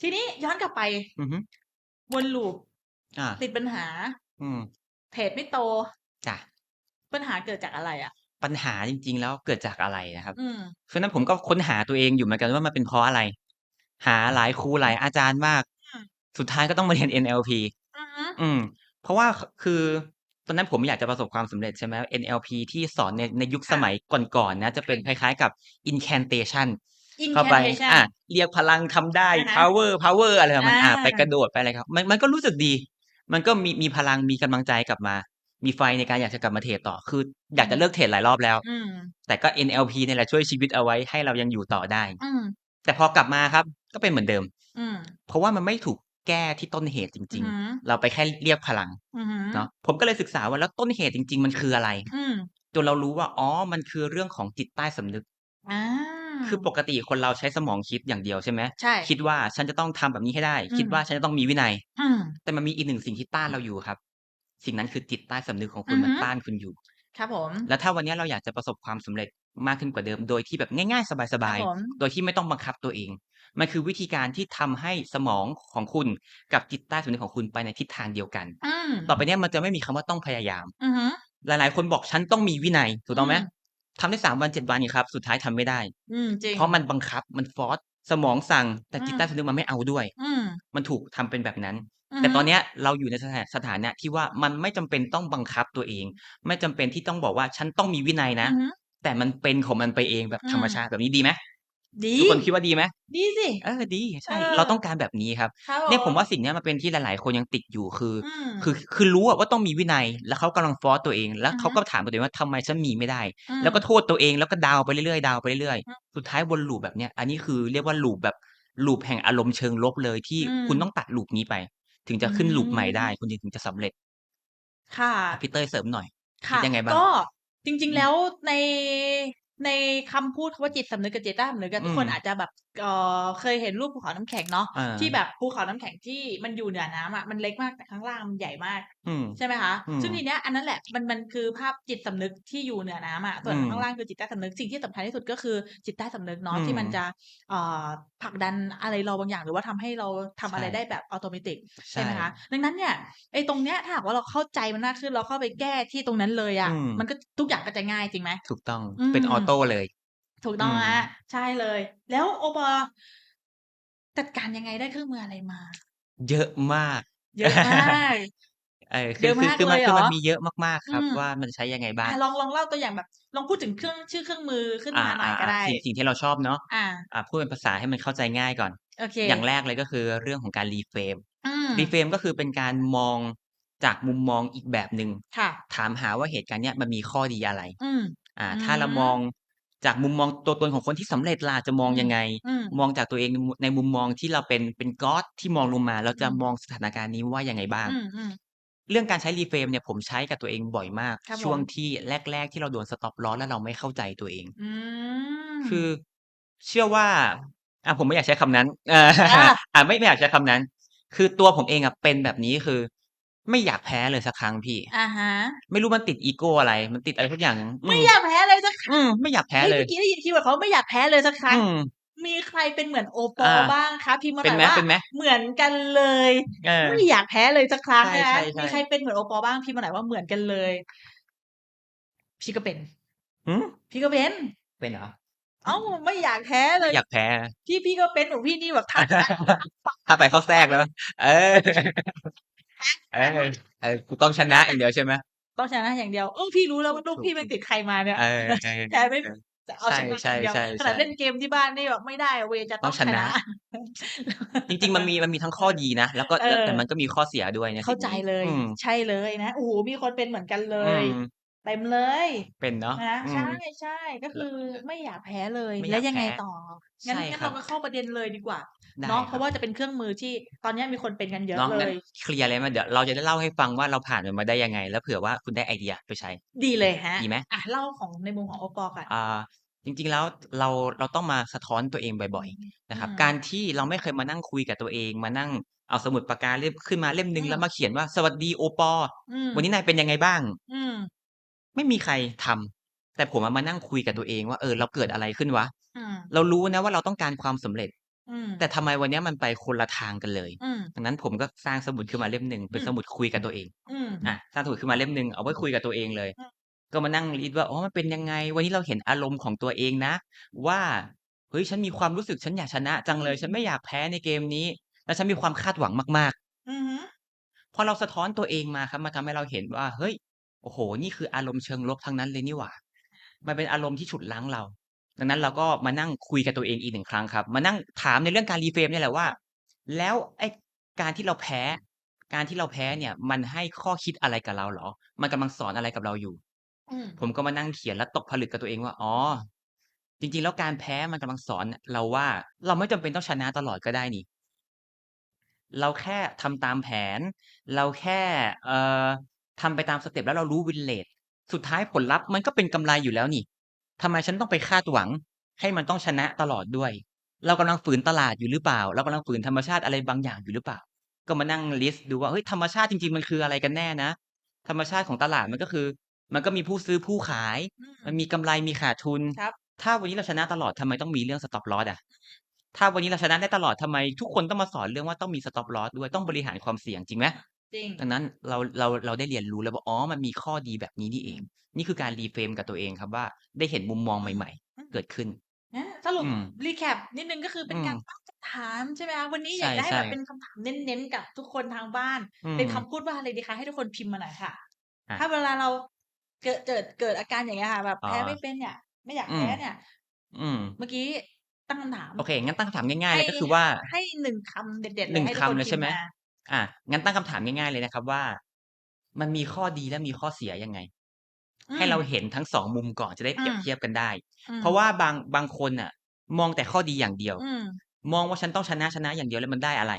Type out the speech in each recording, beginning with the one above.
ทีนี้ย้อนกลับไปอือฮึวนลูปอาติดปัญหาอืมเทรดไม่โต จ้ะปัญหาเกิดจากอะไรอะ?ปัญหาจริง ๆ แล้วเกิดจากอะไรนะครับ อืมฉะนั้นผมก็ค้นหาตัวเองอยู่เหมือนกันว่ามันเป็นเพราะอะไร หาหลายครูหลายอาจารย์มาก อืม สุดท้ายก็ต้องมาเรียน NLP อือฮึอืม เพราะว่าคคือตอนนั้นผมอยากจะประสบความสำเร็จใช่ไหม NLP ที่สอนในในยุคคส่ะมัยก่อนๆนะ จะเป็นคล้ายๆกับ incantation เข้าไป incantation อาเรียกพลังทำได้อะฮะพาวเวอร์พาวเวอร์อะไรประมาณอาอาไปกระโดดไปอะไรครับ มันมันก็รู้สึกดี มันก็มีมีพลังมีกำลังใจกลับมา มีไฟในการอยากจะกลับมาเทรดต่อ คืออยากจะเลิกเทรดหลายรอบแล้ว อืมแต่ก็ NLP เนี่ยแหละช่วยชีวิตเอาไว้ให้เรายังอยู่ต่อได้ อืมแต่พอกลับมาครับ ก็เป็นเหมือนเดิม อืมเพราะว่ามันไม่ถูกแก้ที่ต้นเหตุจอืริองฮึๆเราไปแค่เรียกพลังอือฮึเนาะผมก็เลยศึกษาว่าแล้วต้นเหตุจริง ๆ มันคืออะไร อืมจนเรารู้ว่าอ๋อ มันคือเรื่องของจิตใต้สำนึกอา คือปกติคนเราใช้สมองคิดอย่างเดียวใช่ไหมใช่คิดว่าฉันจะต้องทำแบบนี้ให้ได้อืคิดว่ามฉันจะต้องมีวินัยอืมแต่มันมีอีกหนึ่งสิ่งที่ต้านเราอยู่ครับ สิ่งนั้นคือจิตใต้สำนึกของคุอืณอมัฮนึต้านคุณอยู่ ครับผม แล้วถ้าวันเนี้ยเราอยากจะประสบความสำเร็จมากขึ้นกว่าเดิม โดยที่แบบง่าย ๆสครับบายผมๆโดยที่ไม่ต้องบังคับตัวเอง มันคือวิธีการที่ทำให้สมองของคุณกับจิตใต้สำนึกของคุณไปในทิศทางเดียวกันอืมต่อไปเนี้ยมันจะไม่มีคำว่าต้องพยายามอือฮึหลายๆ คนบอกฉันต้องมีวินัยถูกต้องไหมอืม ทำได้3วัน7วันนี่ครับ สุดท้ายทำไม่ได้ อืมจริง เพราะมันบังคับมัน force สมองสั่ง แต่อืจิตมใต้สำนึกมันไม่เอาด้วย อืม มันถูกทำเป็นแบบนั้นอือแต่ฮึตอนเนี้ยเราอยู่ในสถาสถานะที่ว่ามันไม่จำเป็นต้องบังคับตัวเอง ไม่จำเป็นที่ต้องบอกว่าฉันต้องมีวินัยนะ อือฮึ แต่มันเป็นของมันไปเองแบบอืธรรมมชาติแบบนี้ดีไหม? ดีทุกคนคิดว่าดีไหม?ดีสิเออดีเอใช่อเราต้องการแบบนี้ครับครับเนี่ยผผมมว่าสิ่งเนี้ยมันเป็นที่หลาย ๆ คนยังติดอยู่คืออืคือมคือรู้อะว่าต้องมีวินัย แล้วเขากำลัง force ตัวเอง แล้อวือเขฮาึก็ถามตัวเองว่าทำไมฉันมีไม่ได้อืแล้วก็มโทษตัวเองแล้วก็ดาวน์ไปเรื่อยๆดาวน์ไปเรื่อยอือๆสุดท้ายวน loop แบบเนี้ยอันนี้คือเรียกว่า loop แบบ loop แห่งอารมณ์เชิงลบเลยที่อืคุณต้อมงตัด loop นี้ไป ถึงอืจะขึ้น loop ใหม่ได้มคุณถึงจะสำเร็จ ค่ะอะพี่เต้ยเสริมหน่อยคคิด่ะยังไงบ้าง?ก็จริงอืๆแล้มวใน ในคำพูดคำว่าจิตสำนึกกับจิตใต้สำนึกอะอืทุกคนมอาจจะแบบเอ่อเคยเห็นรูปภูเขาน้ำแข็งเนาะอที่าแบบภูเขาน้ำแข็งที่มันอยู่เหนือน้ำอะมันเล็กมากแต่ข้างล่างมันใหญ่มากอืมใช่ไหมคะอืมซึ่งทีเนี้ยอันนั้นแหละมันมันคือภาพจิตสำนึกที่อยู่เหนือน้ำอะส่อืวนข้างมล่างคือจิตใต้สำนึกสิ่งที่สำคัญที่สุดก็คือจิตใต้สำนึกเนาะอืที่มันจมะเอ่อผลักดันอะไรเราบางอย่าง หรือว่าทำให้เราทำใชอะไรได้่แบบอัตโนมัติใใชช่ไหมคะ่ดังนั้นเนี่ยไอ้ตรงเนี้ยถ้าหากว่าเราเข้าใจมันมากขึ้นเราเข้าไปแก้ที่ตรงนั้นเลยออืะมมันก็ทุกอย่างก็จะง่ายจริงไหม?ถูกต้องอืเป็นออมโตเลย ถูกอตื้องคมรับใช่เลย แล้วโอปอจัดการยังไงได้เครื่องมืออะไรมา?เยอะมาก เยอะมากเออคเยืออะคืมอากคือเลมันยเคหรือมันอ?มีเยอะมากๆอืครับมว่ามันใช้ยังไงบ้าองาลองลองเล่าตัวอย่างแบบ ลองพูดถึงเครื่องชื่อเครื่องมือขึ้นอมาหน่อยก็าไดๆ้ๆสิ่งสิ่งที่เราชอบเนาะอาอ่าพูดเป็นภาษาให้มันเข้าใจง่ายก่อนโอเคอย่างแรกเลยก็คือเรื่องของการ reframe อืม reframe ก็คือเป็นการมองจากมุมมองอีกแบบหนึ่งค่ะถามหาว่าเหตุการณ์เนี้ยมันมีข้อดีอะไร อืมอ่า อืถ้าเรามองมจากมุมมองตัวตนของคนที่สำเร็จล่ะจะมออืมงยังไง อืม มองจากตัวเองในมุในมุมมองที่เราเป็นเป็นก็อดที่มองลงมา เราอืจะม มองสถานการณ์นี้ว่ายังไงบ้าง อืมๆเรื่องการใช้ reframe เนี่ยผมใช้กับตัวเองบ่อยมาก ครับชผ่วงมที่แรก ๆ ที่เราโดน stop loss แล้วเราไม่เข้าใจตัวเอง อืคือมเชื่อว่าอะผมไม่อยากใช้คำนั้นเอออาอ่าไม่ไม่อยากใช้คำนั้น คือตัวผมเองอะเป็นแบบนี้คือ ไม่อยากแพ้เลยสักครั้งพี่อะฮะ ไม่รู้มันติดอีโกอะไร มันติดอะไรสักอย่างอไม่ืมอยากแพ้เลยสักครัอื้งมไม่อยากแพ้เฮ้ยเลเมื่ยอกี้ได้ยินคีย์เวิร์ดคำว่าไม่อยากแพ้เลยสักครัอ้ืงมมีใครเป็นเหมือนโอปออาบ้างคะ?พิมพ์มาเป็หนน่อยไหมว่าเป็นไหม?เหมือนกันเลยเออไม่อยากแพ้เลยสักครั้งในะคะช่มีใครๆๆเป็นเหมือนโอปอบ้างพิมพ์มาหน่อยว่าเหมือนกันเลย พี่ก็เป็นหือ?พี่ก็เป็นเป็นเหรอ?อ้าวไม่อยากแพ้เลไม่ยอยากแพ้พี่พี่ก็เป็นของพี่นี่แบบทักทักทักถ้าไปเข้าแทรกแล้ว เออ เออทักทักเออกูต้องชนะอย่างเดียวใช่ไหม?ต้องชนะอย่างเดียว เออพี่รู้แล้วว่าลูกถูกพี่ไปติดใครมาเนี่ย เออแพ้ไม่ๆจะเๆอาใชนะอย่างเดียวช่ขนาดๆเล่นๆๆเกมที่บ้านนี่แบบไม่ได้เวย์จะตต้้อองงชชนะ นะ จริง ๆ มันมีมันมีทั้งข้อดีนะ แล้วก็เอแล้วแต่อมันก็มีข้อเสียด้วยในเข้าใจสิ่งนี้เลย อืมใช่เลยนะโอ้โฮมีคนเป็นเหมือนกันเลอืยมเต็มเลยเป็นเนาะนะอืใมช่ๆก็คแล้ืวอไม่อยากแพ้เลย ไม่แลอ้ยาวกยังแพไง้ต่อ?ใงั้ชน่งั้นคเรรัาบ ก็เข้าประเด็นเลยดีกว่าได้ เนาะเพครัราะบว่าจะเป็นเครื่องมือที่ตอนเนี้ยมีคนเป็นกันเยอเนะาะเลงั้นยเคลียร์เลยไหม?เดี๋ยวเราจะได้เล่าให้ฟังว่าเราผ่านมันมาได้ยังไง แล้วเผื่อว่าคุณได้ไอเดียไปใช้ ดีเลยครับดีไหม?อะเล่าของในมุมของโอปอก่อนอ่าจริงๆแล้วเราเราต้องมาสะท้อนตัวเองบ่อยๆอนืะครับ กามรที่เราไม่เคยมานั่งคุยกับตัวเองมานั่งเอาสมุดปากกาเล่มขึ้นมาเล่มหนอึื่งแล้วมมาเขียนว่า"สวัสดีโอปออืวันนี้มนายเป็นยังไงบ้าง?"อืมไม่มีใครทำแต่ผมอะมานั่งคุยกับตัวเองว่า"เออเราเกิดอะไรขึ้นวะ?"อืมเรารู้นะว่าเราต้องการความสำเร็จ อืม แต่ทำไมวันเนี้ยมันไปคนละทางกันเลย อืม ดังนั้นผมก็สร้างสมุดขึ้นมาเล่มหนึ่งเป็นอืม สมุดคุยกับตัวเอง อืมอาสร้างสมุดขึ้นมาเล่มหนึ่งเอาไว้คุยกับตัวเองเลย อืม ก็มานั่งลิสต์ว่าอ๋อมันเป็นยังไง วันนี้เราเห็นอารมณ์ของตัวเองนะ ว่าเฮ้ยฉันมีความรู้สึกฉันอยากชนะจังเลย ฉันไม่อยากแพ้ในเกมนี้ แล้วฉันมีความคาดหวังมากๆอือฮึพอเราสะท้อนตัวเองมาครับมันทำให้เราเห็นว่า เฮ้ย โอ้โฮนี่คืออารมณ์เชิงลบทั้งนั้นเลยนี่หว่า มันเป็นอารมณ์ที่ฉุดรั้งเรา ดังนั้นเราก็มานั่งคุยกับตัวเองอีกหนึ่งครั้งครับ มานั่งถามในเรื่องการ reframe เนี่ยแหละว่า แล้วไอ้การที่เราแพ้ การที่เราแพ้เนี่ย มันให้ข้อคิดอะไรกับเราเหรอ?มันกำลังสอนอะไรกับเราอยู่?อืมผมก็มานั่งเขียนและตกผลึกกับตัวเองว่าอ๋อจริง ๆ แล้วการแพ้มันกำลังสอน เราว่าเราไม่จำเป็นต้องชนะตลอดก็ได้นี่ เราแค่ทำตามแผน เราแค่เอ่อทำไปตามสเต็ปแล้วเรารู้ win rate สุดท้ายผลลัพธ์มันก็เป็นกำไรอยู่แล้วนี่ ทำไมฉันต้องไปคาดหวัง ให้มันต้องชนะตลอดด้วย?เรากำลังฝืนตลาดอยู่หรือเปล่า?เรากำลังฝืนธรรมชาติอะไรบางอย่างอยู่หรือเปล่า?ก็มานั่งลิสต์ดูว่าเฮ้ยธรรมชาติจริงๆมันคืออะไรกันแน่นะ ธรรมชาติของตลาดมันก็คือ มันก็มีผู้ซื้อผู้ขายอืมมันมีกำไรมีขาดทุนครับถ้าวันนี้เราชนะตลอดทำไมต้องมีเรื่อง stop loss อะถ้าวันนี้เราชนะได้ตลอดทำไม ทุกคนต้องมาสอนเรื่องว่าต้องมี stop loss ด้วยต้องบริหารความเสี่ยงจริงไหม? จริง ดังนั้นเราเราเราได้เรียนรู้แล้วว่าอ๋อมันมีข้อดีแบบนี้นี่เอง นี่คือการ reframe กับตัวเองครับว่าได้เห็นมุมมองใหม่อืมๆเกิดขึ้นอาสรุปอืม recap นิดหนึ่งก็คือเป็อืนการมตั้งคำถามใช่ไหมคะ?วันนี้ใอยากได้ช่ แบบๆเป็นคำถามเน้นๆกับทุกคนทางบ้าน อืเป็นคำมพูดว่าอะไรดีคะ?ให้ทุกคนพิมพ์มาหน่อยค่ะอะถ้าเวลาเราเกิดเจิดเกิดอาการอย่างเงี้ยค่ะ แบบอ๋อแพ้ไม่เป็นเนี่ย ไม่อยากอืม แพ้เนี่ย อืม เมื่อกี้ตั้งคำถามโอเค งั้นตั้งคำถามง่ายๆใหเล้ยก็คือว่า ให้1คำเด็ดๆเลหนึ่ยงให้ทุคกคำนพเลยใชิ่ไหม?มพ์มา อางั้นตั้งคำถามง่ายๆเลยนะครับว่า มันมีข้อดีและมีข้อเสียยังไง?อืให้เรามเห็นทั้ง2มุมก่อนจะได้อืมเปรียบเทียบกันได้อืมเพราะว่าบางบางคนน่ะ มองแต่ข้อดีอย่างเดียวอืมมองว่าฉันต้องชนะๆอย่างเดียวแล้วมันได้อะไร?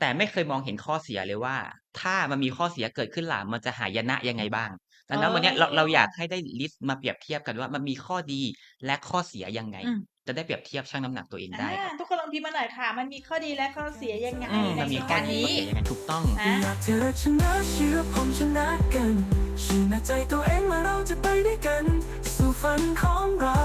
แต่ไม่เคยมองเห็นข้อเสียเลยว่า ถ้ามันมีข้อเสียเกิดขึ้นล่ะมันจะหายนะยังไงบ้าง?ดังนั้นวันเนี้ยเราเราอยากให้ได้ลิสต์มาเปรียบเทียบกันว่ามันมีข้อดีและข้อเสียยังไง?อืม จะได้เปรียบเทียบชั่งน้ำหนักตัวเองอาได้ครับทุกคนลองพิมพ์มาหน่อยค่ะ มันมีข้อดีและข้อเสียยังไงอืมในมันเหมีตุข้กาอรณ์ดีนี้ข้อเสียยังไง?ถูกต้องอาอยากเธอชนะเชื่อผมชนะกันเชื่อในใจตัวเองว่าเราจะไปด้วยกัน สู่ฝันของเรา